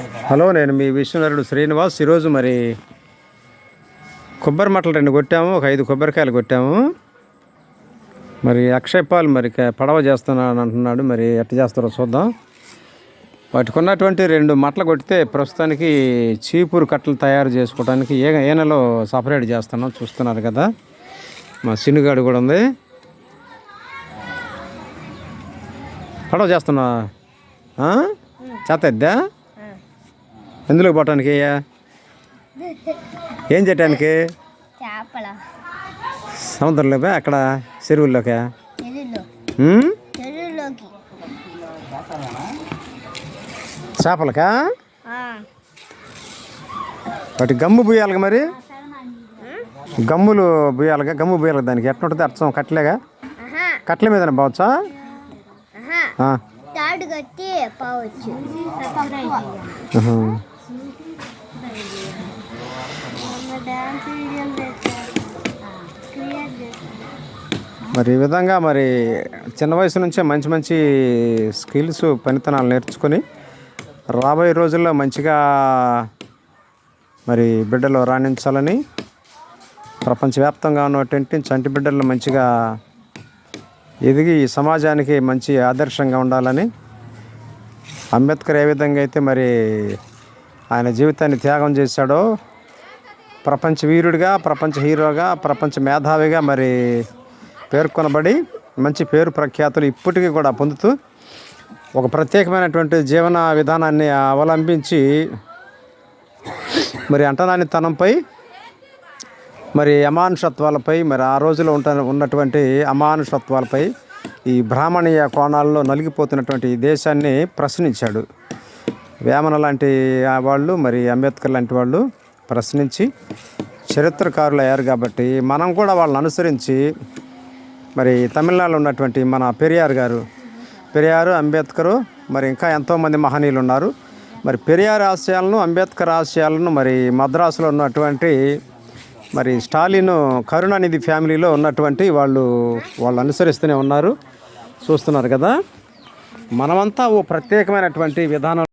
Hello నేను మీ విశ్వనరుడు శ్రీనివాస్. ఈరోజు మరి కొబ్బరి మట్టలు రెండు కొట్టాము ఒక ఐదు కొబ్బరికాయలు కొట్టాము. మరి అక్షయ్ పాల్ మరి పడవ చేస్తున్నాను అంటున్నాడు. మరి ఎట్ట చేస్తారో చూద్దాం. వాటికి ఉన్నటువంటి రెండు మట్టలు కొట్టితే ప్రస్తుతానికి చీపురు కట్టలు తయారు చేసుకోవడానికి ఏ ఏనలో సపరేట్ చేస్తున్నాం చూస్తున్నారు కదా. మా సినుగాడు కూడా ఉంది. పడవ చేస్తున్నా? ఆ? చేతద్దా? ఎందులో పోవటానికి? ఏం చేయటానికి? చేపల. సముద్రంలోకి? అక్కడ చెరువుల్లోకి? చేపలకా. వాటి గమ్ము బుయ్యాలిగా మరి? గమ్ములు బుయ్యాలిగా గమ్ము బుయ్యాలి దానికి ఎట్లా ఉంటుంది అర్థం? కట్టలేగా? ఆహా. కట్టెల మీద పోవచ్చా. తాడు కట్టి పోవచ్చు. వీడియోలు చేస్తారు క్రియేట్ చేస్తారు మరి ఈ విధంగా మరి చిన్న వయసు నుంచే మంచి మంచి స్కిల్స్ పనితనాలు నేర్చుకొని రాబోయే రోజుల్లో మంచిగా మరి బిడ్డలు రాణించాలని ప్రపంచవ్యాప్తంగా ఉన్నటువంటి చంటి బిడ్డలు మంచిగా ఎదిగి సమాజానికి మంచి ఆదర్శంగా ఉండాలని అంబేద్కర్ ఏ విధంగా అయితే మరి ఆయన జీవితాన్ని త్యాగం చేశాడో ప్రపంచ వీరుడిగా ప్రపంచ హీరోగా ప్రపంచ మేధావిగా మరి పేర్కొనబడి మంచి పేరు ప్రఖ్యాతులు ఇప్పటికీ కూడా పొందుతూ ఒక ప్రత్యేకమైనటువంటి జీవన విధానాన్ని అవలంబించి మరి అంటనానితనంపై మరి అమానుషత్వాలపై మరి ఆ రోజులో ఉంట ఉన్నటువంటి అమానుషత్వాలపై ఈ బ్రాహ్మణీయ కోణాల్లో నలిగిపోతున్నటువంటి దేశాన్ని ప్రశ్నించాడు. వేమన లాంటి వాళ్ళు మరి అంబేద్కర్ లాంటి వాళ్ళు ప్రశ్నించి చరిత్రకారులు అయ్యారు కాబట్టి మనం కూడా వాళ్ళని అనుసరించి మరి తమిళనాడులో ఉన్నటువంటి మన పెరియార్ గారు పెరియారు అంబేద్కరు మరి ఇంకా ఎంతోమంది మహనీయులు ఉన్నారు. మరి పెరియార్ ఆశయాలను అంబేద్కర్ ఆశయాలను మరి మద్రాసులో ఉన్నటువంటి మరి స్టాలిన్ కరుణానిధి ఫ్యామిలీలో ఉన్నటువంటి వాళ్ళు వాళ్ళు అనుసరిస్తూనే ఉన్నారు. చూస్తున్నారు కదా? మనమంతా ఓ ప్రత్యేకమైనటువంటి విధానం